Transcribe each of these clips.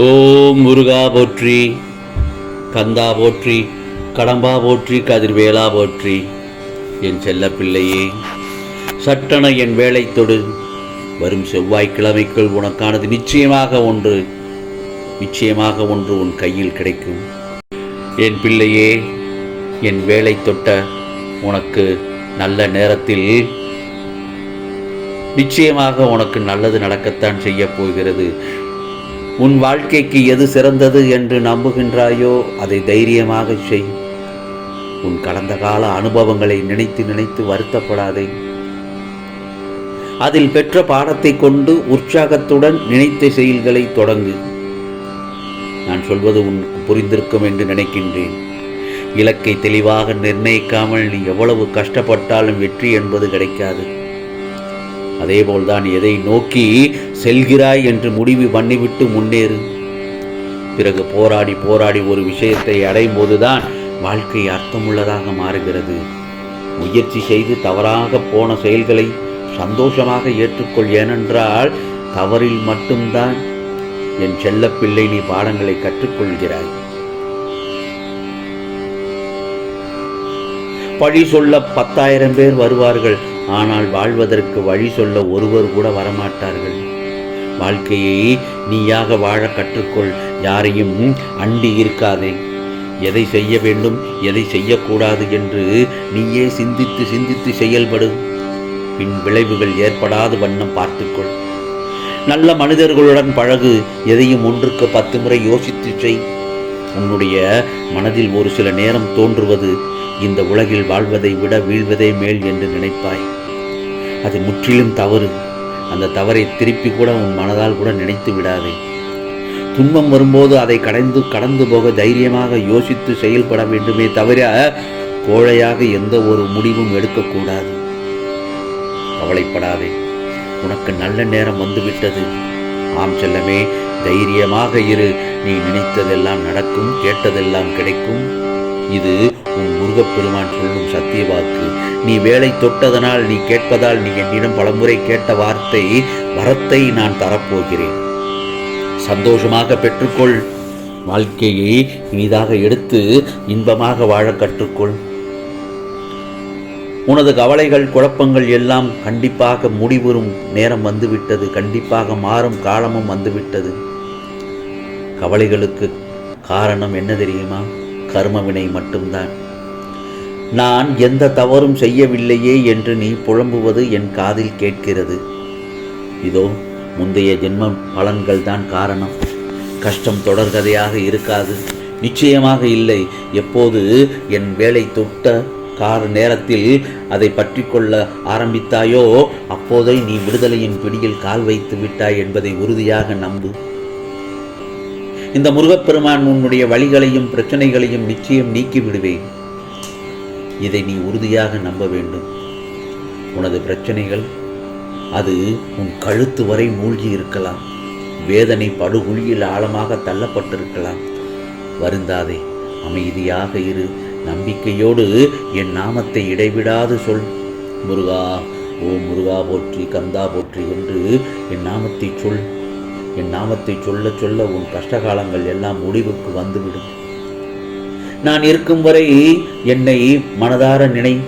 ஓம் முருகா போற்றி கந்தா போற்றி கடம்பா போற்றி கதிர்வேலா போற்றி. என் செல்ல பிள்ளையே சட்டென என் வேலை தொடு. வரும் செவ்வாய்க்கிழமைக்குள் உனக்கானது நிச்சயமாக ஒன்று நிச்சயமாக ஒன்று உன் கையில் கிடைக்கும். என் பிள்ளையே என் வேலை தொட்ட உனக்கு நல்ல நேரத்தில் நிச்சயமாக உனக்கு நல்லது நடக்கத்தான் செய்யப் போகிறது. உன் வாழ்க்கைக்கு எது சிறந்தது என்று நம்புகின்றாயோ அதை தைரியமாக செய். உன் கடந்த கால அனுபவங்களை நினைத்து நினைத்து வருத்தப்படாதே. அதில் பெற்ற பாடத்தை கொண்டு உற்சாகத்துடன் நினைத்த செயல்களை தொடங்கு. நான் சொல்வது உனக்கு புரிந்திருக்கும் என்று நினைக்கின்றேன். இலக்கை தெளிவாக நிர்ணயிக்காமல் நீ எவ்வளவு கஷ்டப்பட்டாலும் வெற்றி என்பது கிடைக்காது. அதேபோல்தான் எதை நோக்கி செல்கிறாய் என்று முடிவு பண்ணிவிட்டு முன்னேறு. பிறகு போராடி போராடி ஒரு விஷயத்தை அடையும் போதுதான் வாழ்க்கை அர்த்தமுள்ளதாக மாறுகிறது. முயற்சி செய்து தவறாக போன செயல்களை சந்தோஷமாக ஏற்றுக்கொள் ஏனென்றால் தவறில் மட்டும்தான் என் செல்லப்பிள்ளை நீ பாடங்களை கற்றுக்கொள்கிறாய். பழி சொல்ல பத்தாயிரம் பேர் வருவார்கள் ஆனால் வாழ்வதற்கு வழி சொல்ல ஒருவர் கூட வரமாட்டார்கள். வாழ்க்கையை நீயாக வாழ கற்றுக்கொள். யாரையும் அண்டி இருக்காதே எதை செய்ய வேண்டும் எதை செய்யக்கூடாது என்று நீயே சிந்தித்து சிந்தித்து செயல்படு. பின் விளைவுகள் ஏற்படாத வண்ணம் பார்த்துக்கொள். நல்ல மனிதர்களுடன் பழகு எதையும் ஒன்றுக்கு பத்து முறை யோசித்து செய். உன்னுடைய மனதில் ஒரு சில நேரம் தோன்றுவது இந்த உலகில் வாழ்வதை விட வீழ்வதே மேல் என்று நினைப்பாய். அது முற்றிலும் தவறு. அந்த தவறை திருப்பி கூட உன் மனதால் கூட நினைத்து விடாதே. துன்பம் வரும்போது அதை கடைந்து கடந்து போக தைரியமாக யோசித்து செயல்பட வேண்டுமே தவிர கோழையாக எந்த ஒரு முடிவும் எடுக்கக்கூடாது. கவலைப்படாதே. உனக்கு நல்ல நேரம் வந்துவிட்டது. ஆம் செல்லமே தைரியமாக இரு. நீ நினைத்ததெல்லாம் நடக்கும் கேட்டதெல்லாம் கிடைக்கும். இது முருகப்பெருமான் சொல்லும் சத்திய வாக்கு நீ வேலை தொட்டதனால் நீ கேட்பதால் நீ என்னிடம் பலமுறை கேட்ட வார்த்தை வரத்தை நான் தரப்போகிறேன். சந்தோஷமாக பெற்றுக்கொள். வாழ்க்கையை இனிதாக எடுத்து இன்பமாக வாழ கற்றுக்கொள். உனது கவலைகள் குழப்பங்கள் எல்லாம் கண்டிப்பாக முடிவுறும் நேரம் வந்துவிட்டது. கண்டிப்பாக மாறும் காலமும் வந்துவிட்டது. கவலைகளுக்கு காரணம் என்ன தெரியுமா? கர்மவினை மட்டும்தான். நான் எந்த தவறும் செய்யவில்லையே என்று நீ புலம்புவது என் காதில் கேட்கிறது. இதோ முந்தைய ஜென்ம பலன்கள் தான் காரணம். கஷ்டம் தொடர்கதையாக இருக்காது. நிச்சயமாக இல்லை. எப்போது என் வேலை தொட்ட கார நேரத்தில் அதை பற்றி கொள்ள ஆரம்பித்தாயோ அப்போதே நீ விடுதலையின் பிடியில் கால் வைத்து விட்டாய் என்பதை உறுதியாக நம்பு. இந்த முருகப்பெருமான் உன்னுடைய வழிகளையும் பிரச்சனைகளையும் நிச்சயம் நீக்கி விடுவேன். இதை நீ உறுதியாக நம்ப வேண்டும். உனது பிரச்சனைகள் அது உன் கழுத்து வரை மூழ்கி இருக்கலாம். வேதனை படுகுழியில் ஆழமாக தள்ளப்பட்டிருக்கலாம். வருந்தாதே அமைதியாக இரு. நம்பிக்கையோடு என் நாமத்தை இடைவிடாது சொல். முருகா ஓ முருகா போற்றி கந்தா போற்றி என்று என் நாமத்தை சொல். என் நாமத்தை சொல்ல சொல்ல உன் கஷ்டகாலங்கள் எல்லாம் முடிவுக்கு வந்துவிடும். நான் இருக்கும் வரை என்னை மனதார நினை.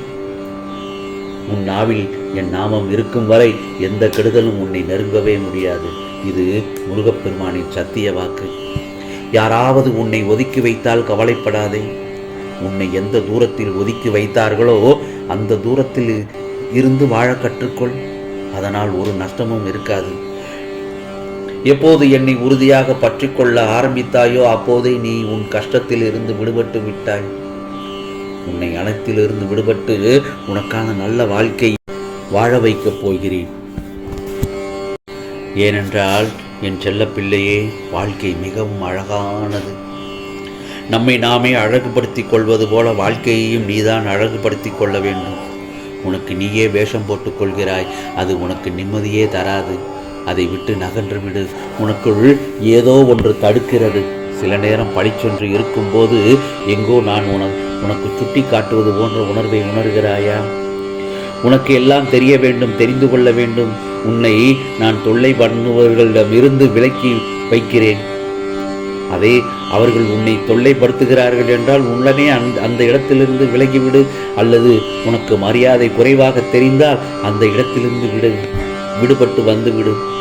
உன் நாவில் என் நாமம் இருக்கும் வரை எந்த கெடுதலும் உன்னை நெருங்கவே முடியாது. இது முருகப்பெருமானின் சத்திய வாக்கு. யாராவது உன்னை ஒதுக்கி வைத்தால் கவலைப்படாதே. உன்னை எந்த தூரத்தில் ஒதுக்கி வைத்தார்களோ அந்த தூரத்தில் இருந்து வாழ கற்றுக்கொள். அதனால் ஒரு நஷ்டமும் இருக்காது. எப்போது என்னை உறுதியாக பற்றிக்கொள்ள ஆரம்பித்தாயோ அப்போதே நீ உன் கஷ்டத்தில் இருந்து விடுபட்டு விட்டாய். உன்னை அனைத்திலிருந்து விடுபட்டு உனக்கான நல்ல வாழ்க்கை வாழ வைக்கப் போகிறேன். ஏனென்றால் என் செல்ல பிள்ளையே வாழ்க்கை மிகவும் அழகானது. நம்மை நாமே அழகுபடுத்திக் கொள்வது போல வாழ்க்கையையும் நீதான் அழகுபடுத்திக் கொள்ள வேண்டும். உனக்கு நீயே வேஷம் போட்டுக் கொள்கிறாய். அது உனக்கு நிம்மதியே தராது. அதை விட்டு நகன்று விடு உனக்குள் ஏதோ ஒன்று தடுக்கிறது. சில நேரம் பழிச்சொன்று இருக்கும்போது எங்கோ நான் உன உனக்கு சுட்டி காட்டுவது போன்ற உணர்வை உணர்கிறாயா? உனக்கு எல்லாம் தெரிய வேண்டும் தெரிந்து கொள்ள வேண்டும். உன்னை நான் தொல்லை பண்ணுபவர்களிடமிருந்து விலக்கி வைக்கிறேன். அதே அவர்கள் உன்னை தொல்லைப்படுத்துகிறார்கள் என்றால் உடனே அந்த அந்த இடத்திலிருந்து விலகிவிடு. அல்லது உனக்கு மரியாதை குறைவாக தெரிந்தால் அந்த இடத்திலிருந்து விடு. விடுபட்டு வந்துவிடு.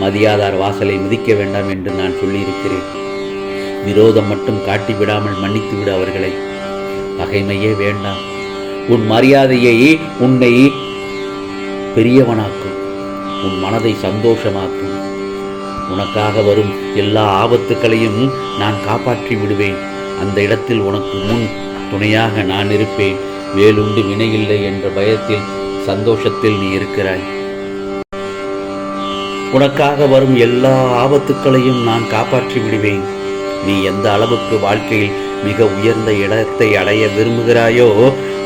மதியாதார் வாசலை மிதிக்க வேண்டாம் என்று நான் சொல்லியிருக்கிறேன். விரோதம் மட்டும் காட்டி விடாமல் மன்னித்து விடு அவர்களை. பகைமையே வேண்டாம். உன் மரியாதையை உன்னை பெரியவனாக்கும். உன் மனதை சந்தோஷமாக்கும். உனக்காக வரும் எல்லா ஆபத்துக்களையும் நான் காப்பாற்றி விடுவேன். அந்த இடத்தில் உனக்கு முன் துணையாக நான் இருப்பேன். வேலுண்டு வினையில்லை என்ற பயத்தில் சந்தோஷத்தில் நீ இருக்கிறாய். உனக்காக வரும் எல்லா ஆபத்துக்களையும் நான் காப்பாற்றி விடுவேன். நீ எந்த அளவுக்கு வாழ்க்கையில் மிக உயர்ந்த இடத்தை அடைய விரும்புகிறாயோ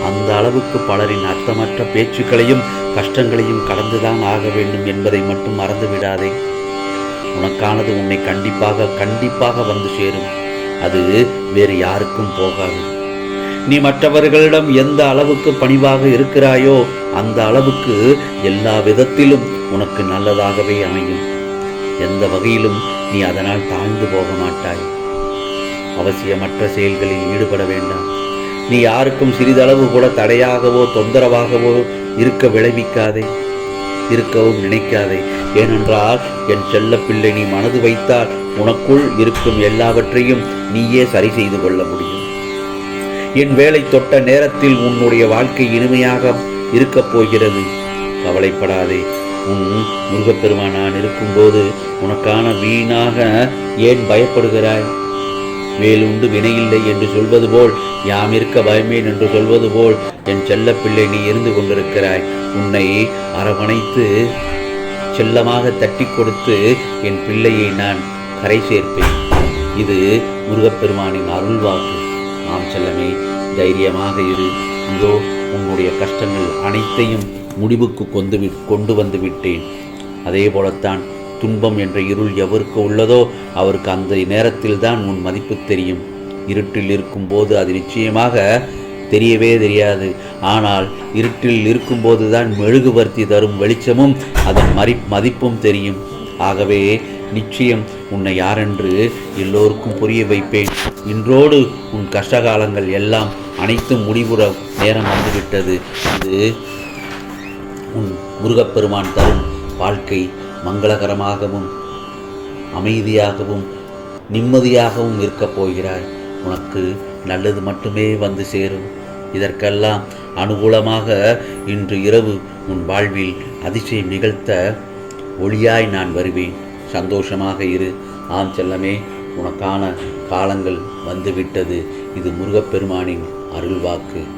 அந்த அளவுக்கு பலரின் அர்த்தமற்ற பேச்சுக்களையும் கஷ்டங்களையும் கடந்துதான் ஆக வேண்டும் என்பதை மட்டும் மறந்து விடாதே உனக்கானது உன்னை கண்டிப்பாக கண்டிப்பாக வந்து சேரும். அது வேறு யாருக்கும் போகாது. நீ மற்றவர்களிடம் எந்த அளவுக்கு பணிவாக இருக்கிறாயோ அந்த அளவுக்கு எல்லா விதத்திலும் உனக்கு நல்லதாகவே அமையும். எந்த வகையிலும் நீ அதனால் தாழ்ந்து போக மாட்டாய். அவசியமற்ற செயல்களில் ஈடுபட வேண்டாம். நீ யாருக்கும் சிறிதளவு கூட தடையாகவோ தொந்தரவாகவோ இருக்க விளைவிக்காதே. இருக்கவும் நினைக்காதே. ஏனென்றால் என் செல்ல பிள்ளை நீ மனது வைத்தால் உனக்குள் இருக்கும் எல்லாவற்றையும் நீயே சரி செய்து கொள்ள முடியும். என் வேலை தொட்ட நேரத்தில் உன்னுடைய வாழ்க்கை இனிமையாக இருக்கப் போகிறது. கவலைப்படாதே. உன் முருகப்பெருமான் நான் இருக்கும்போது உனக்கான வீணாக ஏன் பயப்படுகிறாய்? வேலுண்டு வினையில்லை என்று சொல்வது போல் யாம் இருக்க பயமேன் என்று சொல்வது போல் என் செல்லப்பிள்ளை நீ இருந்து கொண்டிருக்கிறாய். உன்னை அரவணைத்து செல்லமாக தட்டி கொடுத்து என் பிள்ளையை நான் கரை சேர்ப்பேன். இது முருகப்பெருமானின் அருள்வாக்கு. ஆம் செல்லமே தைரியமாக இரு. இதோ உன்னுடைய கஷ்டங்கள் அனைத்தையும் முடிவுக்கு கொண்டு கொண்டு வந்து விட்டேன். அதே போலத்தான் துன்பம் என்ற இருள் எவருக்கு உள்ளதோ அவருக்கு அந்த நேரத்தில் தான் உன் மதிப்பு தெரியும். இருட்டில் இருக்கும்போது அது நிச்சயமாக தெரியவே தெரியாது. ஆனால் இருட்டில் இருக்கும்போது தான் மெழுகுவர்த்தி தரும் வெளிச்சமும் அதன் மறி மதிப்பும் தெரியும். ஆகவே நிச்சயம் உன்னை யாரென்று எல்லோருக்கும் புரிய வைப்பேன். இன்றோடு உன் கஷ்டகாலங்கள் எல்லாம் அனைத்தும் முடிவுற நேரம் வந்துவிட்டது. அது உன் முருகப்பெருமான் தரும் வாழ்க்கை மங்களகரமாகவும் அமைதியாகவும் நிம்மதியாகவும் இருக்கப் போகிறாய். உனக்கு நல்லது மட்டுமே வந்து சேரும். இதற்கெல்லாம் அனுகூலமாக இன்று இரவு உன் வாழ்வில் அதிசயம் நிகழ்த்த ஒளியாய் நான் வருவேன். சந்தோஷமாக இரு. ஆம் செல்லமே உனக்கான காலங்கள் வந்துவிட்டது. இது முருகப்பெருமானின் அருள்வாக்கு.